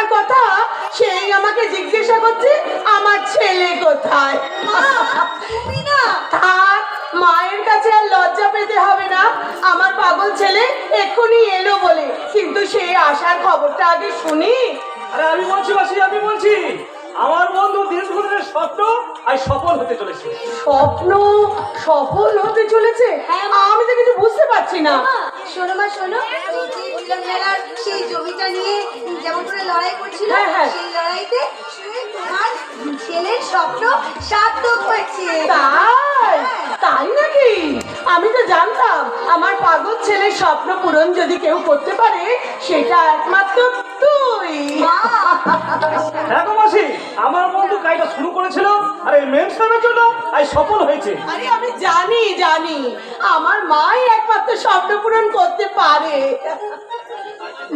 থাকার কথা? সেই আমাকে জিজ্ঞাসা করছে আমার ছেলে কোথায়? না থাক মায়ের কাছে আর লজ্জা পেতে হবে না। আমার পাগল ছেলে এক্ষুনি এলো বলে। কিন্তু সেই আসার খবরটা আগে শুনি। আরে আমি বলছি বাসি আমি বলছি। আমার বন্ধু দীর্ঘদিনের স্বপ্ন আর সফল হতে চলেছে। স্বপ্ন সফল হতে চলেছে? হ্যাঁ, আমি তো কিছু বুঝতে পারছি না। শোনো মা শোনো। মিলন মেলার সেই জমিটা নিয়ে যেমন করে লড়াই করছিল হ্যাঁ, হ্যাঁ। সেই লড়াইতে তোমার ছেলের স্বপ্ন সার্থক হয়েছে। তাই? তাই নাকি? আমি তো জানতাম আমার পাগল ছেলের স্বপ্ন পূরণ যদি কেউ করতে পারে সেটা একমাত্র তুই। কাজটা শুরু করেছিল আর এই মেন সাহেবের জন্য আজ সফল হয়েছে। আরে আমি জানি জানি। আমার মাই একমাত্র স্বপ্ন পূরণ করতে পারে।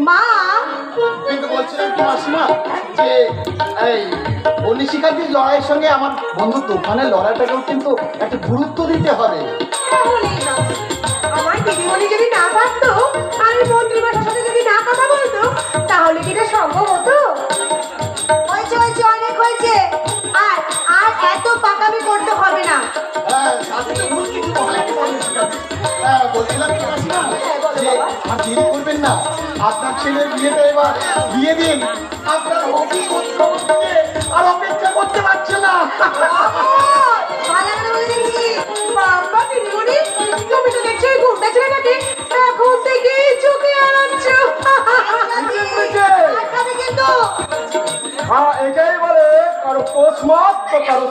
মা! কিন্তু বলছিলাম কি মাসিমা যে এই অনিশিকান্তির লড়াইয়ের সঙ্গে আমার বন্ধু তুফানের লড়াইটাকেও কিন্তু একটা গুরুত্ব দিতে হবে। আমার দিদিমণি যদি না পারতো আমি মন্ত্রীমশার সাথে যদি না কথা বলতো তাহলে কি এটা সম্ভব হতো? হয়েছে হয়েছে অনেক হয়েছে। আর আর এত পাকামি করতে হবে না। হ্যাঁ। হ্যাঁ। আর দেরি করবেন না। আপনার ছেলের বিয়েটা এবার বিয়ে দিন। আপনার আর অপেক্ষা করতে পারছে না। বাবা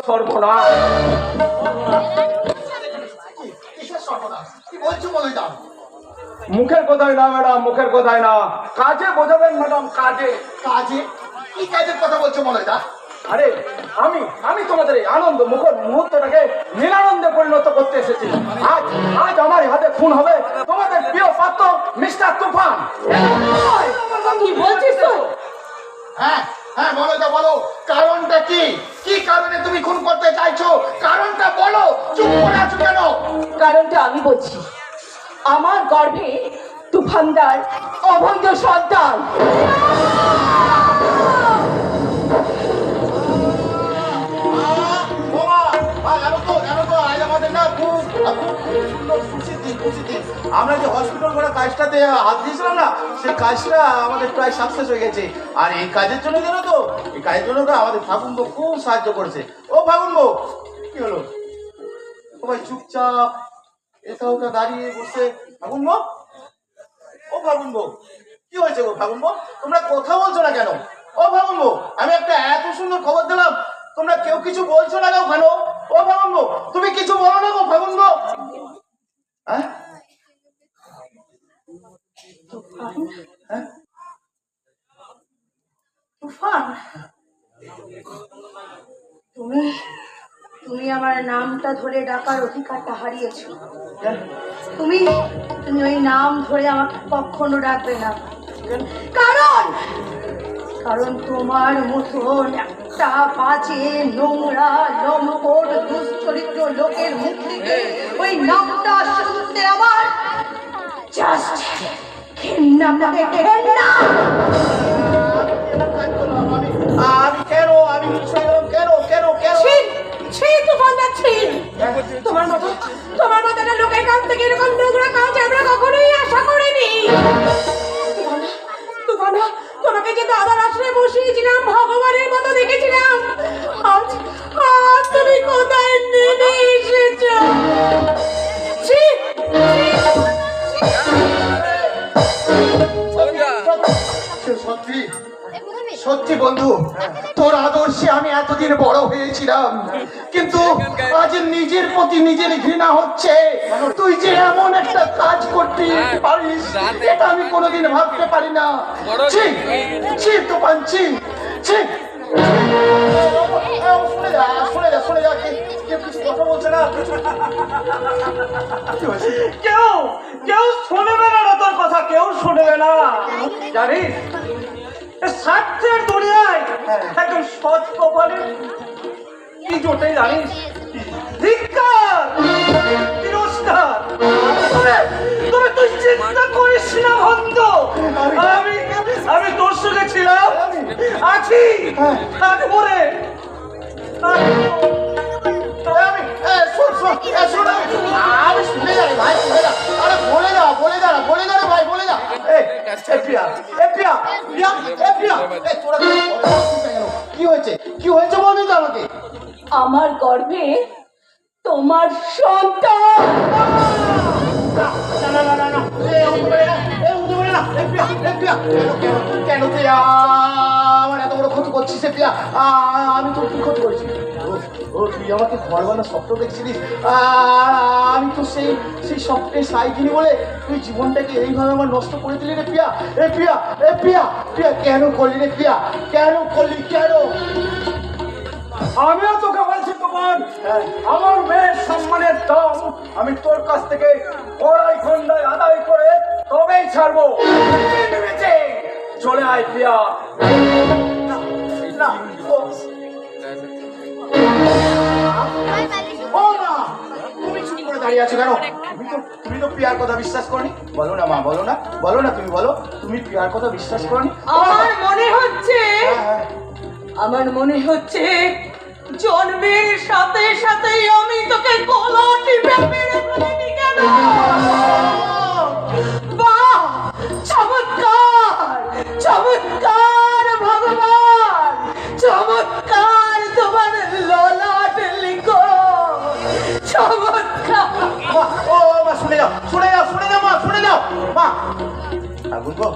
সর্বনাশ। মুখের কথাই না ম্যাডাম মুখের কথাই না। কাজে বোঝাবেন ম্যাডাম কাজে। কাজে? কি কাজের কথা বলছো বলে যা আরে আমি আমি তোমাদের এই আনন্দ মুখর মুহূর্তটাকে নিরানন্দে পরিণত করতে এসেছি। আজ আজ আমার হাতে খুন হবে তোমাদের প্রিয় পাত্র মিস্টার তুফান। কি বলছিস তুই? হ্যাঁ হ্যাঁ বলো যা বলো। কারণটা কি? কি কারণে তুমি খুন করতে চাইছো? কারণটা বলো। চুপ করে আছো কেন? কারণটা আমি বলছি। আমার গর্ভে তুফানদার অবৈধ সন্তান। আমরা যে হসপিটাল কাজটাতে হাত দিয়েছিলাম না সেই কাজটা আমাদের প্রায় সাকসেস হয়ে গেছে। আর এই কাজের জন্য জানো তো, এই কাজের জন্য না আমাদের ফাগুন বউ খুব সাহায্য করেছে। ও ফাগুন বউ কি হলো? সবাই চুপচাপ এটা ওটা দাঁড়িয়ে বসে ফাগুন বউ ও ফাগুন বউ কি হয়েছে গো ফাগুন বউ তোমরা কথা বলছো না কেন? ও ফাগুন বউ আমি একটা এত সুন্দর খবর দিলাম, তোমরা কেউ কিছু বলছো না কেউ কেন ও ফাগুন বউ তুমি কিছু বলো না গো ফাগুন বউ হ্যাঁ? তুফান তুমি তুমি আমার নামটা ধরে ডাকার অধিকারটা হারিয়েছো? তুমি তুমি ওই নাম ধরে আমাকে কখনো ডাকবে না কারণ কারণ তোমার মতন একটা বাজে নোংরা লম্পট দুশ্চরিত্র লোকের মুখ থেকে ওই নামটা শুনতে আমার জাস্ট তোমার মতো তোমার মতো লোকের কাছ থেকে এরকম নোংরা কাজ আমরা কখনোই আশা করিনি তোমাকে যে দাদার আশ্রয়ে বসিয়েছিলাম ভগবানের মতো দেখেছিলাম আজ তুমি কোথায় নেমে সত্যি? সত্যি বন্ধু তোর আদর্শে আমি এতদিন বড় হয়েছিলাম। কিন্তু আজ নিজের প্রতি নিজের ঘৃণা হচ্ছে। তুই যে এমন একটা কাজ করতে পারিস এটা আমি কোনোদিন ভাবতে পারি না। ছি ছি তো পাঞ্চি ছি। কেউ কেউ শুনবে না তোর কথা, কেউ শুনবে না। জানিস স্বার্থের দুনিয়ায় একদম সৎ কপালে, কি জোটে জানিস? ধিক্কার, তিরস্কার। তবে তবে তুই চিন্তা করিস না ভক্ত। আমি আমি তোর সঙ্গে ছিলাম। আছি। আমি শোন যাই ভাই আরে বলে যা বলে যা বলে রে ভাই বলে তোরা কি হয়েছে? কি হয়েছে বলবি তো আমাকে? আমার গর্ভে তোমার সন্তান। না না না না এ উঠে পড়ে না এ উঠে পড়ে না এ প্রিয়া এ প্রিয়া কেন কেন আমার এত বড় ক্ষতি করছিস এ প্রিয়া আমি তোর কি ক্ষতি করেছি ও, তুই আমাকে ঘর বানা স্বপ্ন দেখছিলিস আমি তো সেই সেই স্বপ্নে সাইকিনি বলে তুই জীবনটাকে এইভাবে আমার নষ্ট করে দিলি রে প্রিয়া? এ প্রিয়া এ প্রিয়া প্রিয়া কেন করলি? রে প্রিয়া কেন করলি? কেন? আমিও তোকে বলছি তোমার আমার মেয়ের সম্মানের দাম আমি তোর কাছ থেকে কড়াই খন্ডায় আদায় করে তবেই ছাড়বো। চলে আয় প্রিয়া। না না ও। ও না তুমি করে দাঁড়িয়ে আছো কেন? তুমি তো তুমি তো প্রিয়ার কথা বিশ্বাস করনি। বলো না মা বলো না বলো না তুমি বলো। তুমি প্রিয়ার কথা বিশ্বাস করনি? আমার মনে হচ্ছে হ্যাঁ, হ্যাঁ। আমার মনে হচ্ছে জন্মের সাথে সাথেই আমি তোকে বাহ! চমৎকার! চমৎকার চমৎকার তোমার ললাট চমৎকার! ও শুনে যাও, শুনে মা ফাগুন বউ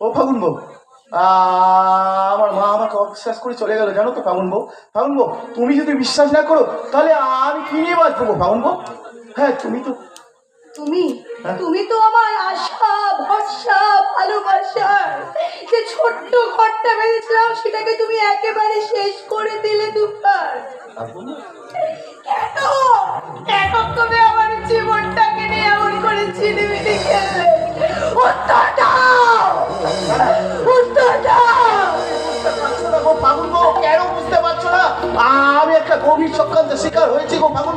ও আমার মা আমাকে অবিশ্বাস করে চলে গেল জানো তো ফাগুন বউ? ফাগুন বউ তুমি যদি বিশ্বাস না করো তাহলে আমি কি নিয়ে বাঁচবো ফাগুন বউ? হ্যাঁ তুমি তো তুমি? হ্যাঁ? তুমি তো আমার আশা ভরসা ভালোবাসা। যে ছোট্ট ঘরটা বেঁধেছিলাম সেটাকে তুমি একেবারে শেষ করে দিলে দুবার। কেন? তুমি আমার জীবনটাকে নিয়ে এমন করে ছিনিমিনি খেললে উত্তর কেন বুঝতে পারছ না? আমি একটা গভীর চক্রান্তের শিকার হয়েছি গো ফাগুন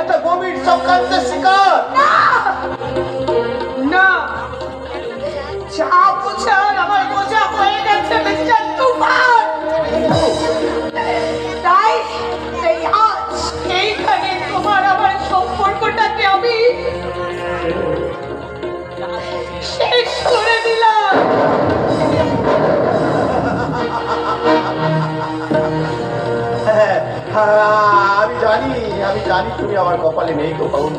একটা গভীর চক্রান্তের শিকার। না। আমার বোঝা তাই তোমার আমার সম্পর্কটাকে আমি শেষ করে আমি জানি তুমি আমার কপালে নেই গো পাউন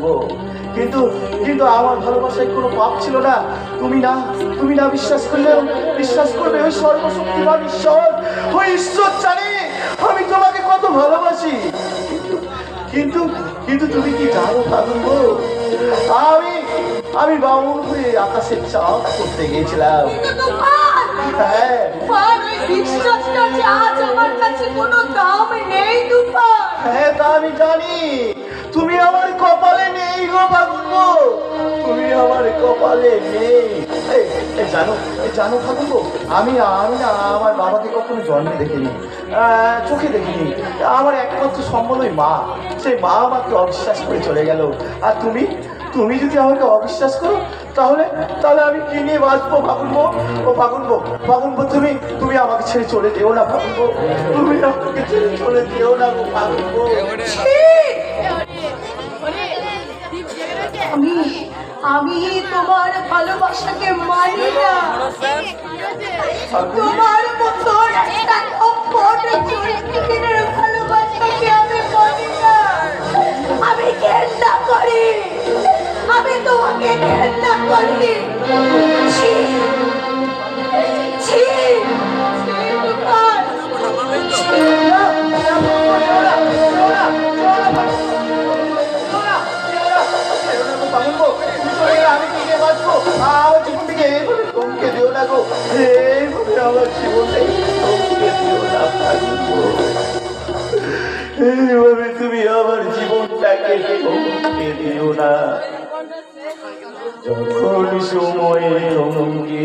কিন্তু কিন্তু আমার ভালোবাসায় কোনো পাপ ছিল না। তুমি না তুমি না বিশ্বাস করলেও বিশ্বাস করবে ওই সর্বশক্তিমান ঈশ্বর। ওই ঈশ্বর জানে আমি তোমাকে কত ভালোবাসি। কিন্তু কিন্তু তুমি কি জানো গো আমি আমি বাউন হয়ে আকাশের চাপ করতে গিয়েছিলাম। হ্যাঁ। বিশ্বাসটা আজ আমার কাছে কোনো দাম নেই তুফান হ্যাঁ তা আমি জানি। তুমি আমার কপালে নেই গো বাবু তুমি আমার কপালে নেই। জানো জানো ঠাকুর আমি আমি না আমার বাবাকে কখনো জন্মে দেখিনি। চোখে দেখিনি। আমার একমাত্র সম্বল ওই মা। সেই মা আমাকে অবিশ্বাস করে চলে গেল। আর তুমি? তুমি যদি আমাকে অবিশ্বাস করো, তাহলে তাহলে আমি কি নিয়ে বাঁচবো ভাবুনবো? ও ভাবুনবো ভাবুনবো তুমি তুমি আমাকে ছেড়ে চলে যেও না ভাবুনবো। তুমি আমাকে ছেড়ে চলে যেও না গো ভাবুনবো। আমি আমি তোমার ভালোবাসাকে মানি না। তোমার ভালোবাসাকে আমি মানি না। আমি করি। আমি তোমাকে ঘেন্না করি আমার জীবন। এইভাবে তুমি আমার জীবনটাকে দিও না যখন সময় থমকে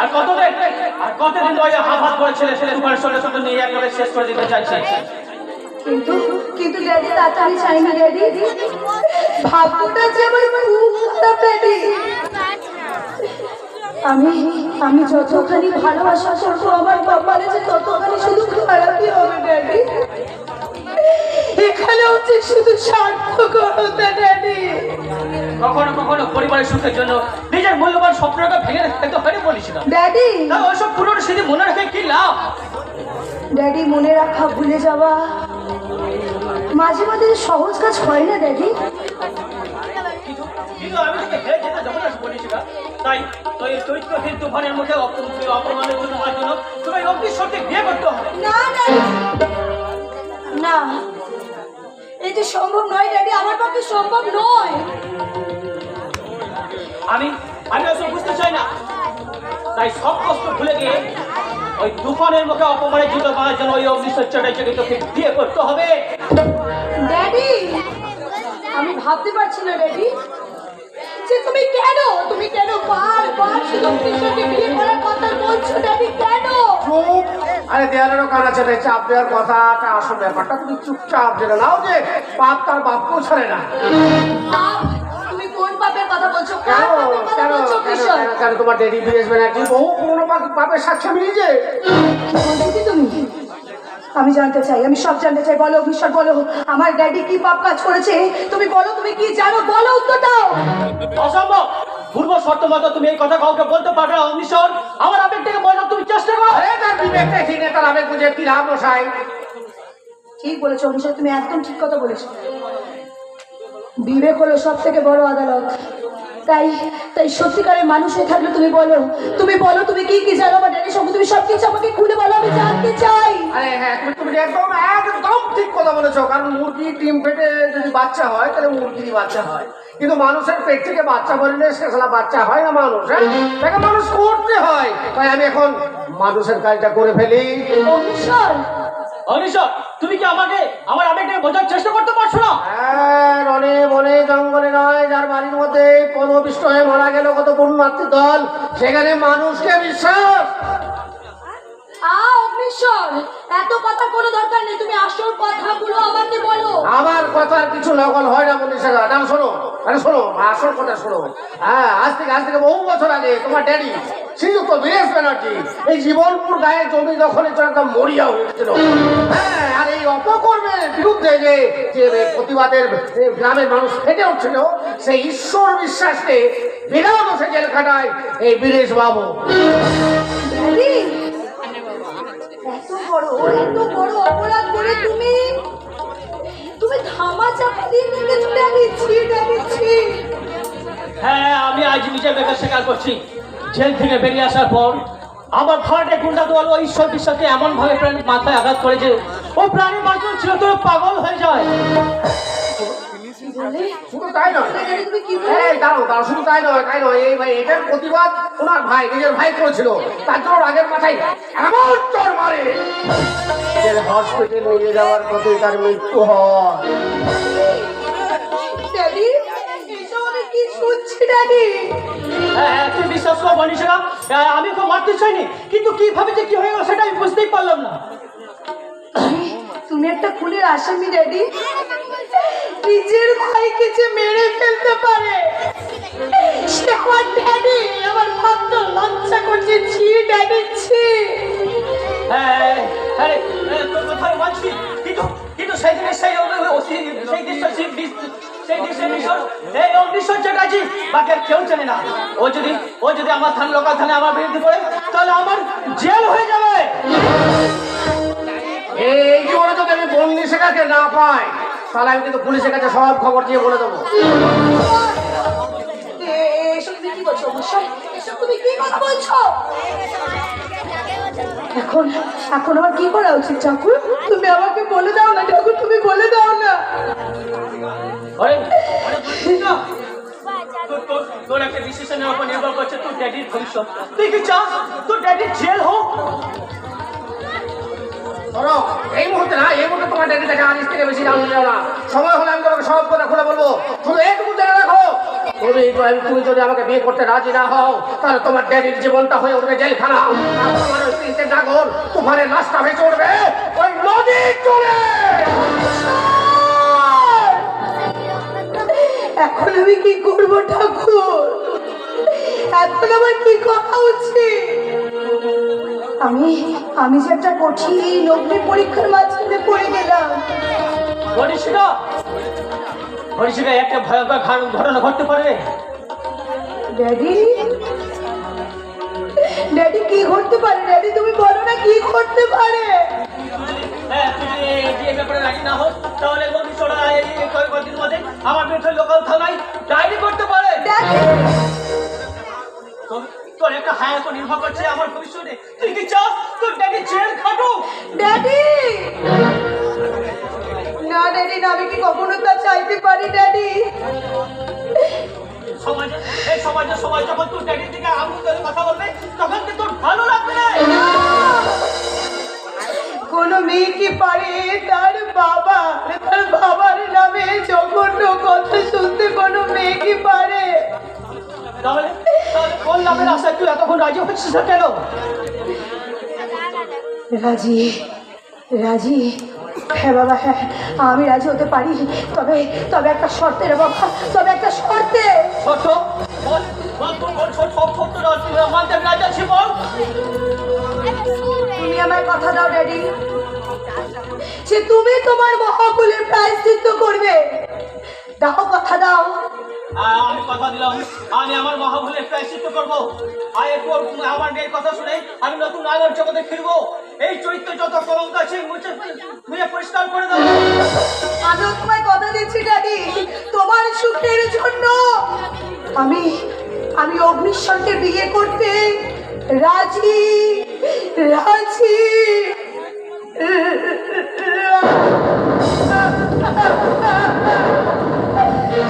আর কতদিন? আর কতদিন ওই হাত করে ছেলে ছেলে তোমার সঙ্গে সঙ্গে নিয়ে একেবারে শেষ করে দিতে চাইছে? কিন্তু কিন্তু ড্যাডি তাড়াতাড়ি চাই না ড্যাডি। ভাগ্যটা যে আমার খারাপ ড্যাডি। আমি আমি যতখানি ভালোবাসা করব আমার কপালে যে ততখানি শুধু খারাপই হবে ড্যাডি। এখানে হচ্ছে শুধু সার্থকতা ড্যাডি কখনো কখনো পরিবারের সুখের জন্য নিজের মূল্যবান স্বপ্নটাকে ভেঙে রাখতে বলিস না ড্যাডি। তা ওইসব পুরনো স্মৃতি মনে রেখে কি লাভ? ড্যাডি মনে রাখা ভুলে যাওয়া। মাঝে মাঝে সহজ কাজ হয় না ড্যাডি? কিন্তু কিন্তু আমি তোকে হেরে যেতে দেবো না তাই তো এই চরিত্রহীন তুফানের মুখে অপমানের জন্য আমার জন্য তোমায় অগ্নির বিয়ে করতে হবে। না ড্যাডি না। এই যে সম্ভব নয় ড্যাডি? আমার পক্ষে সম্ভব নয়। আমি আমি ওসব বুঝতে চাই না। তাই সব কষ্ট ভুলে গিয়ে ওই তুফানের মুখে অপমানের জুতো পাওয়ার জন্য ওই অগ্নিশস্যটাই থেকে তোকে বিয়ে করতে হবে। ড্যাডি আমি ভাবতে পারছি না ড্যাডি। যে তুমি কেন? তুমি কেন বারবার শুধু কৃষ্ণকে বিয়ে করার কথা বলছো ড্যাডি কেন? চুপ। আরে দেয়ালেরও কান রে চাপ দেওয়ার কথাটা আসল ব্যাপারটা তুমি চুপচাপ জেনে নাও যে পাপ তার বাপকেও ছাড়ে না। পাপ? তুমি কোন পাপের কথা বলছো? কেন? কার পাপের কথা কেন? বলছো কেন? কৃষ্ণ কেন? কেন? তোমার ডেডি বিদেশ ব্যানার্জি বহু পুরনো পাপের সাক্ষী কি তুমি? আমি জানতে চাই আমি সব জানতে চাই। বলো ভীষণ বলো আমার ড্যাডি কি পাপ কাজ করেছে? তুমি বলো তুমি কি জানো? বলো উত্তর দাও অসম্ভব। পূর্ব শর্ত মতো তুমি এই কথা কাউকে বলতে পারবে না অগ্নিশর আমার আবেগ থেকে বোঝার তুমি চেষ্টা করো। আরে তার বিবেকটা ঠিক তার আবেগ বুঝে কি লাভ মশাই? ঠিক বলেছ অভিষেক তুমি একদম ঠিক কথা বলেছ। বিবেক হলো সব থেকে বড় আদালত। তাই তাই সত্যিকারের মানুষ হয়ে থাকলে তুমি বলো তুমি বলো তুমি কি কি জানো? সঙ্গে তুমি সব আমাকে খুলে বলো আমি জানতে চাই। আরে হ্যাঁ তুমি তুমি একদম একদম ঠিক কথা বলেছ কারণ মুরগি ডিম ফেটে যদি বাচ্চা হয় তাহলে মুরগিরই বাচ্চা হয়। কিন্তু মানুষের পেট থেকে বাচ্চা বললে সে বাচ্চা হয় না মানুষ হ্যাঁ? তাকে মানুষ করতে হয়। তাই আমি এখন মানুষের কাজটা করে ফেলি। অনিশ অগ্নিশর তুমি কি আমাকে আমার আবেগটাকে বোঝার চেষ্টা করতে পারছ না? হ্যাঁ রনে বনে জঙ্গলে নয় যার বাড়ির মধ্যে পদপিষ্ট হয়ে মারা গেল কত পুণ্যার্থী দল সেখানে মানুষকে বিশ্বাস। এত কথা কোনো দরকার নেই তুমি আসল কথাগুলো আমাকে বলো। আমার কথার কিছু নকল হয় না বলি সেটা না শোনো আরে শোনো আসল কথা শোনো। হ্যাঁ আজ থেকে আজ থেকে বহু বছর আগে তোমার ড্যাডি শ্রীযুক্ত বীরেশ ব্যানার্জি এই জীবনপুর গায়ে জমি দখলের জন্য একদম মরিয়া হয়েছিল। হ্যাঁ এই অপকর্মের বিরুদ্ধে যে যে প্রতিবাদের গ্রামের মানুষ ফেটে উঠছিল সেই ঈশ্বর বিশ্বাসকে বিনা দোষে জেল খাটায় এই বীরেশ বাবু এত বড় এত বড় অপরাধ করে তুমি? তুমি ধামা চাপা দিয়ে রেখেছো ড্যাডি ছি ড্যাডি হ্যাঁ আমি আজ নিজের বেকার স্বীকার করছি। জেল থেকে বেরিয়ে আসার পর আমার ঘরে গুন্ডা দল ওই ঈশ্বর বিশ্বাসকে এমন ভাবে প্রাণীর মাথায় আঘাত করে যে ও প্রাণী বাঁচন ছিল তো পাগল হয়ে যায় শুধু তাই নয় দাঁড়ো দাঁড়ো শুধু তাই নয় তাই নয় এই ভাই এটার প্রতিবাদ ওনার ভাই নিজের ভাই করেছিল তার জন্য মাথায় এমন চর মারে হসপিটাল নিয়ে যাওয়ার পথে তার মৃত্যু হয় কি শুনছি হ্যাঁ হ্যাঁ তুই বিশ্বাস কর বলিস আমি ওকে মারতে চাইনি কিন্তু কীভাবে যে কি হয়ে গেল সেটা আমি বুঝতেই পারলাম না। তুমি একটা খুনের আসামি ড্যাডি। নিজের ভাইকে যে মেরে ফেলতে পারে। সে আমার ড্যাডি আমার ভাবতে লজ্জা করছে। ছি ড্যাডি ছি। আরে তোর কথা মানছি কিন্তু কিন্তু সেই দিনের সেই সেই সেই দৃশ্য সেই দৃশ্য সেই মিশন এই অগ্নিসজ্জা কাজী বাকি আর কেউ জানে না। ও যদি ও যদি আমার থান লোকাল থানে আমার বিরুদ্ধে পড়ে তাহলে আমার জেল হয়ে যাবে। এই জীবনে যদি আমি বন্দি শেখাকে না পাই তাহলে আমি কিন্তু পুলিশের কাছে সব খবর দিয়ে বলে দেবো। এসব তুমি কি বলছো এসব তুমি কি কথা বলছো? এখন এখন আমার কি করা উচিত ঠাকুর তুমি আমাকে বলে দাও না ঠাকুর তুমি বলে দাও না? তোর- তোর- তুই চাস? তোর হোক। এই মুহূর্তে না, এই মুহূর্তে তোমার থেকে বেশি দিও না। সময় হলে আমি তোমাকে সব কথা খুলে বলব। শুধু এক মুহূর্তে রাখো তুমি তুমি- তুমি যদি আমাকে বিয়ে করতে রাজি না হও তাহলে তোমার ড্যাডির জীবনটা হয়ে উঠবে জেলখানা। আর তোমার ওই তিনটে ডাগর তুফানের লাশটা ভেসে উঠবে ওই নদী চলে এখন আমি কি করব ঠাকুর? এখন আমার কি করা উচিত? আমি আমি যে একটা কঠিন অগ্নি পরীক্ষার মাঝখানে পড়ে গেলাম। হরিশিকা হরিশিকা একটা ভয়ঙ্কর ঘটনা ঘটতে পারে। ড্যাডি? ড্যাডি কি ঘটতে পারে? ড্যাডি তুমি বলো না কি ঘটতে পারে? হ্যাঁ তাহলে আমার বিরুদ্ধে লোকাল থানায় ডায়েরি করতে পারে। তোর- একটা হায়াত নির্ভর করছে আমার ভবিষ্যতে। তুই কি চাস? তোর ড্যাডি জেল খাটুক। ড্যাডি! না ড্যাডি না আমি কি কখনো তা চাইতে পারি ড্যাডি? সমাজে এই সমাজে সবাই যখন তোর ড্যাডির দিকে আঙুল ধরে কথা বলবে তখন কি তোর ভালো লাগবে না? কোনো মেয়ে কি পারে? তার বাবা তার বাবার নামে জঘন্য কথা শুনতে কোনো মেয়ে কি পারে? তাহলে কোন লাভের আশা তুই এতক্ষণ রাজি হচ্ছিস না কেন? রাজি রাজি। হ্যাঁ বাবা হ্যাঁ আমি রাজি হতে পারি। তবে তবে একটা শর্তে রে বাবা তবে একটা শর্তে। তুমি আমার কথা দাও ড্যাডি। যে তুমি তোমার মহাকুলের প্রায়শ্চিত্ত করবে। দাও কথা দাও। আমি কথা দিলাম। আমি আমার মহাভুলের প্রায়শ্চিত্ত করব। আর এরপর আমার মেয়ের কথা শুনে আমি নতুন আগর জগতে ফিরবো। এই চরিত্র যত কলঙ্ক আছে, মুছে মুছে পরিষ্কার করে দেবো। আমিও তোমায় কথা দিচ্ছি ড্যাডি তোমার সুখের জন্য আমি আমি অগ্নিশ্বরকে বিয়ে করতে রাজি রাজি।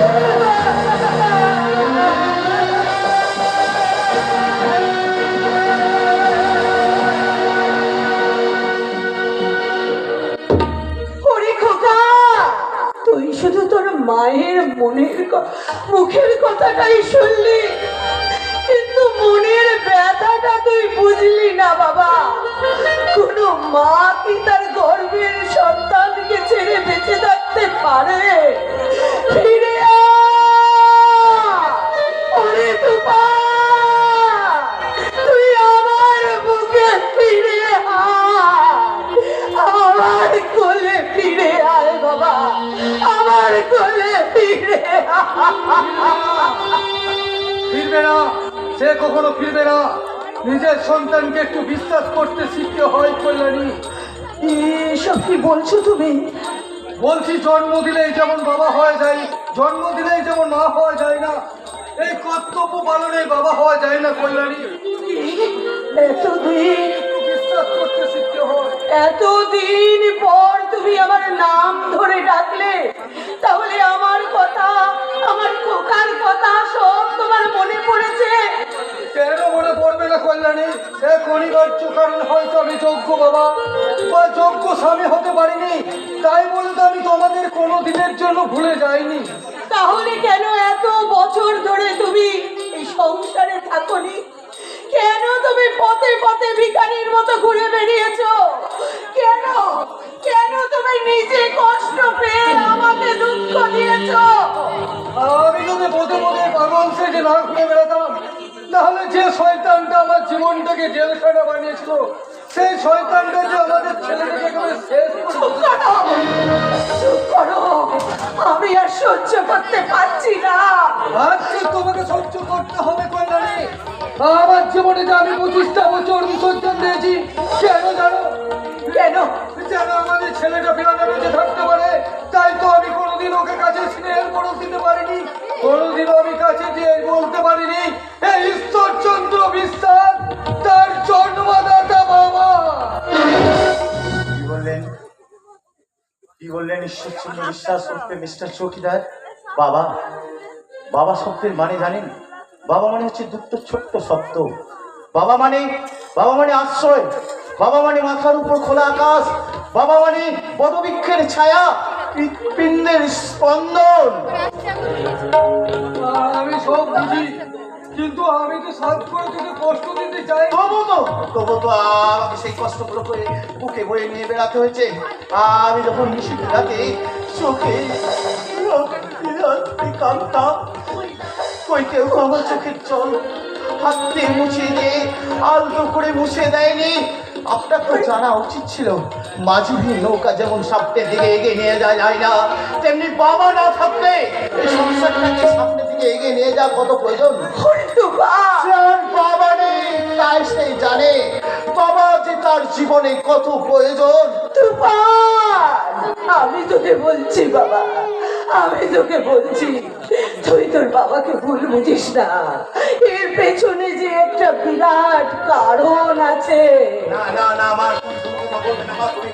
ওরে মায়ের মনের মুখের কথাটাই শুনলি। কিন্তু মনের ব্যথাটা তুই বুঝলি না, বাবা। কোন মা কি তার গর্বের সন্তানকে ছেড়ে বেঁচে থাকতে পারে? ফিরে আরে ওরে সে কখনো ফিরবে না। নিজের সন্তানকে একটু বিশ্বাস করতে শিখতে হয় কল্যাণী। এসব কি বলছো তুমি? বলছি জন্ম দিলেই যেমন বাবা হওয়া যায় জন্ম দিলেই যেমন মা হওয়া যায় না এই কর্তব্য পালনে বাবা হওয়া যায় না কল্যাণী। এতদিন বিশ্বাস করতে শিখতে হয়। এতদিন পর তুমি আমার নাম ধরে ডাকলে তাহলে আমার কথা আমার খোকার কথা সব তোমার মনে পড়েছে। কেন মনে পড়বে না কল্যাণী? এক অনিবার্য কারণ হয়তো আমি যোগ্য বাবা। বা যোগ্য স্বামী হতে পারিনি। তাই বলে তো আমি তোমাদের কোনো দিনের জন্য ভুলে যাইনি। তাহলে কেন এত বছর ধরে তুমি এই সংসারে থাকনি? কেন তুমি পথে পথে ভিখারির মতো ঘুরে বেরিয়েছো কেন? কেন তুমি নিজে কষ্ট পেয়ে আমাকে দুঃখ দিয়েছ? আমি যদি বোধে বোধে পাগল সেজে না ঘুরে বেড়াতাম তাহলে যে শয়তানটা আমার জীবনটাকে জেল জেলখানা বানিয়েছিল সেই শয়তানটা যে আমাদের ছেলেটাকে শেষ আমি আর সহ্য করতে পারছি না। আজকে তোমাকে সহ্য করতে হবে কল্যাণী। আমার জীবনে যে আমি পঁচিশটা বছর বিসর্জন দিয়েছি কেন জানো? কেন? যেন আমাদের ছেলেটা বিরাটে বেঁচে থাকতে পারে তাই তো আমি কোনোদিন ওকে কাছে স্নেহের পরশ দিতে পারিনি। কোনোদিন আমি কাছে দিয়ে বলতে পারিনি এই ঈশ্বরচন্দ্র বিশ্বাস, তার জন্মদাতা বাবা। কি বললেন? কি বললেন ঈশ্বরচন্দ্র বিশ্বাস করতে মিস্টার চৌকিদার? বাবা বাবা শব্দের মানে জানেন? বাবা মানে হচ্ছে দুটো ছোট্ট শব্দ বাবা মানে বাবা মানে আশ্রয়। বাবা মানে মাথার উপর খোলা আকাশ। বাবা মানে বদবৃক্ষের ছায়া, হৃৎপিণ্ডের স্পন্দন। আমি সব বুঝি। কিন্তু আমি তো সাত করে তোকে কষ্ট দিতে চাই। তবু তো তবু তো আমাকে সেই কষ্টগুলো করে বুকে বয়ে নিয়ে বেড়াতে হয়েছে। আমি যখন নিশিতে রাতে চোখে কাঁদতাম কই কেউ আমার চোখের জল হাত দিয়ে মুছিয়ে দিয়ে আলতো করে মুছে দেয়নি। আপনার তো জানা উচিত ছিল মাঝিহীন নৌকা যেমন সামনের দিকে এগিয়ে নিয়ে যায় যায় না তেমনি বাবা না থাকলে এই সংসারটাকে সামনের দিকে এগিয়ে নিয়ে যাওয়া কত প্রয়োজন? বাবা! নেই তাই সেই জানে বাবা যে তার জীবনে কত প্রয়োজন। আমি তোকে বলছি বাবা আমি তোকে বলছি তুই তোর বাবাকে ভুল বুঝিস না। এর পেছনে যে একটা বিরাট কারণ আছে। না না না আমার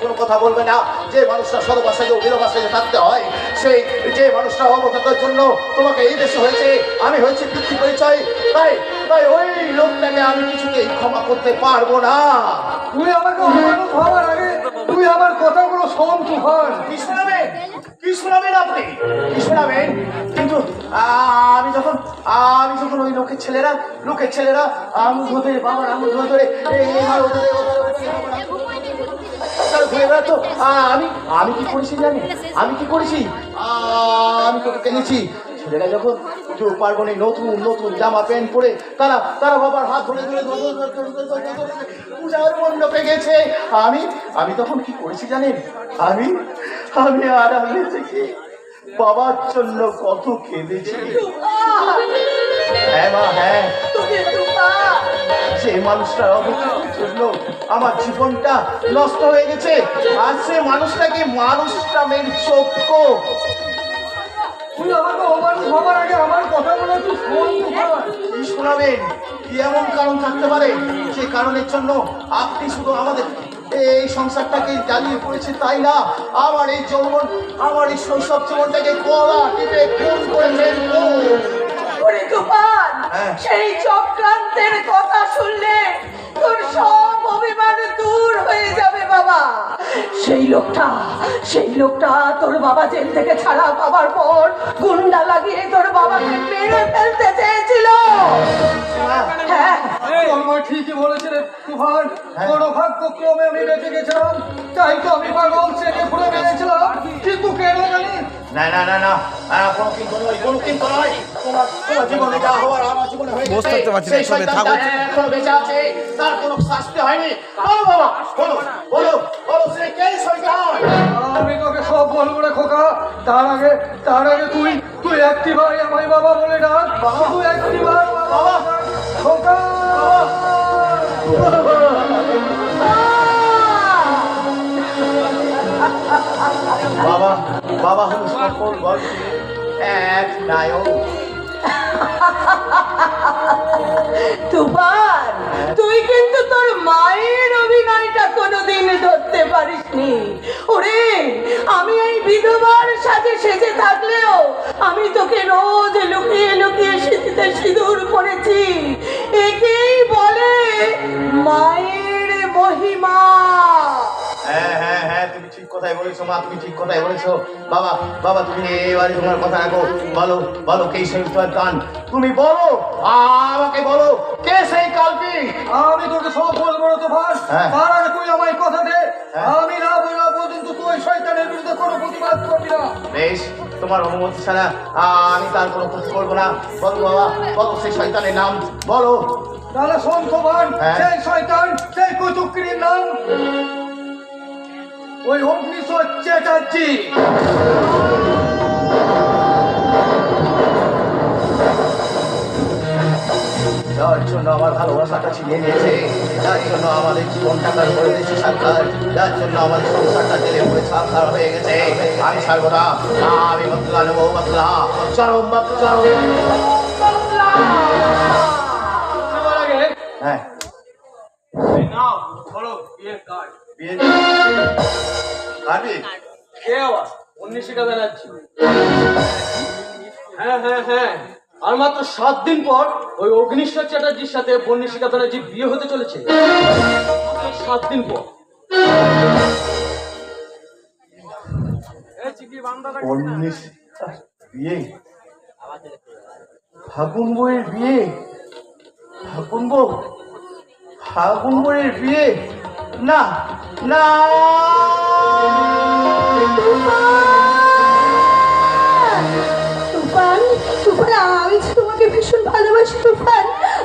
কোনো কথা বলবে না যে মানুষটা সদবাসায় বিলবাসায় থাকতে হয় সেই যে মানুষটা অবতার জন্য তোমাকে এই দেশে হয়েছে আমি হয়েছে পিতৃ পরিচয়। তাই তাই ওই লোকটাকে আমি কিছুতেই ক্ষমা করতে পারব না। তুই আমাকে অমানুষ হওয়ার আগে তুই আমার কথাগুলো শোন তুফান কি শোনাবেন আপনি কি শোনাবেন কিন্তু আমি যখন আমি যখন ওই লোকের ছেলেরা লোকের ছেলেরা আঙুল ধরে বাবার আঙুল ধরে ধরে ঘুরে বেড়াতো আমি আমি কি করেছি জানি আমি কি করেছি আমি তোকে কেনেছি ছেলেরা যখন পুজো পার্বণে নতুন নতুন জামা প্যান্ট পরে তারা তারা বাবার হাত ধরে ধরে পূজার মণ্ডপে গেছে আমি আমি তখন কি করেছি জানেন আমি আমি আর আমি বাবার জন্য কত কেঁদেছি হ্যাঁ মা হ্যাঁ সে মানুষটার অবস্থার জন্য আমার জীবনটা নষ্ট হয়ে গেছে আর সে মানুষটাকে মানুষটা মেন চক্ষ তুই আমাকে অমানুষ হওয়ার আগে আমার কথাগুলো তুই শোন কি শোনাবেন কি এমন কারণ থাকতে পারে? যে কারণের জন্য আপনি শুধু আমাদের এই সংসারটাকে জ্বালিয়ে পড়েছে তাই না? আমার এই যৌবন আমার এই শৈশব জীবনটাকে গলা টিপে খুন করেছেন হ্যাঁ। সেই চক্রান্তের কথা শুনলে তোর সব অভিমান দূর হয়ে যাবে বাবা। সেই লোকটা সেই লোকটা তোর বাবা জেল থেকে ছাড়া পাবার পর গুন্ডা লাগিয়ে তোর বাবাকে মেরে ফেলতে চেয়েছিল। হ্যাঁ। ঠিকই বলেছে রে তুফান কোনো ভাগ্যক্রমে আমি বেঁচে গেছিলাম, তাই তো আমি পাগল সেকে ঘুরে বেড়েছিলাম। কিন্তু কেন জানি না না না না। কোনো কিন্তু নয় কোনো কিন্তু নয় তোমার তোমার জীবনে যা হওয়ার আমার জীবনে হয়ে পারছি না, বেঁচে আছে। তার কোনো শাস্তি হয়নি। বলো বাবা। বলো বলো বলো সে কে শয়তান? আমি তোকে সব বলব রে খোকা। তার আগে তার আগে তুই তুই একটি বার আমায় বাবা বলে ডাক। তুই একটি বার বাবা। খোকা! বাবা বাবা হলো সকল গল্পের এক নায়ক। তুফান তুই কিন্তু তোর মায়ের অভিনয়টা কোনোদিন ধরতে পারিসনি। ওরে আমি এই বিধবার সাজে সেজে থাকলেও আমি তোকে রোজ লুকিয়ে লুকিয়ে স্মৃতিতে সিঁদুর পড়েছি একেই বলে মায়ের মহিমা। হ্যাঁ হ্যাঁ হ্যাঁ কথাই বলেছ মা তুমি ঠিক কথাই বলেছ। বাবা বাবা তুমি এবারে তোমার কথা রাখো। বলো বলো কে সেই শয়তান তুমি বলো আমাকে বলো কে সেই কালপি? আমি তোকে সব বলব না তো হ্যাঁ। তার আগে তুই আমায় কথা দে। হ্যাঁ। আমি না বলা পর্যন্ত তুই শয়তানের বিরুদ্ধে কোনো প্রতিবাদ করবি না। বেশ তোমার অনুমতি ছাড়া আমি তার কোনো ক্ষতি করব না। বলো বাবা বলো সেই শয়তানের নাম। বলো। তাহলে শঙ্খবান হ্যাঁ। সেই শয়তান সেই কুচুক্রির নাম। ওই অগ্নিশ্বর চ্যাটার্জি। যার জন্য আমার ভালোবাসাটা ছিনিয়ে নিয়েছে যার জন্য আমাদের জীবনটাকা করে দিয়েছে সরকার যার জন্য আমাদের সংসারটা জেলে পড়ে সাকার হয়ে গেছে। আমি ছাড়বো না আমি বদলা নেব বদলা। চরম হ্যাঁ। নাও বলো বিয়ের কার্ড হ্যাঁ হ্যাঁ হ্যাঁ। আর মাত্র সাত দিন পর ওই অগ্নিশ্বর চ্যাটার্জির সাথে ব্যানার্জির বিয়ে হতে চলেছে। সাত দিন পর। বিয়ে? ফাগুন বইয়ের বিয়ে? ফাগুন বউ? ফাগুন বইয়ের বিয়ে? না না। তুফান তুফান আমি যে তোমাকে ভীষণ ভালোবাসি, তুফান,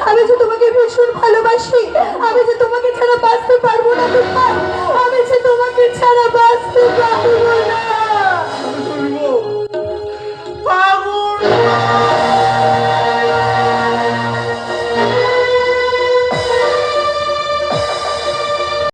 আমি যে তোমাকে ভীষণ ভালোবাসি, আমি যে তোমাকে ছাড়া বাঁচতে পারব না, তুফান, আমি যে তোমাকে ছাড়া বাঁচতে পারব না।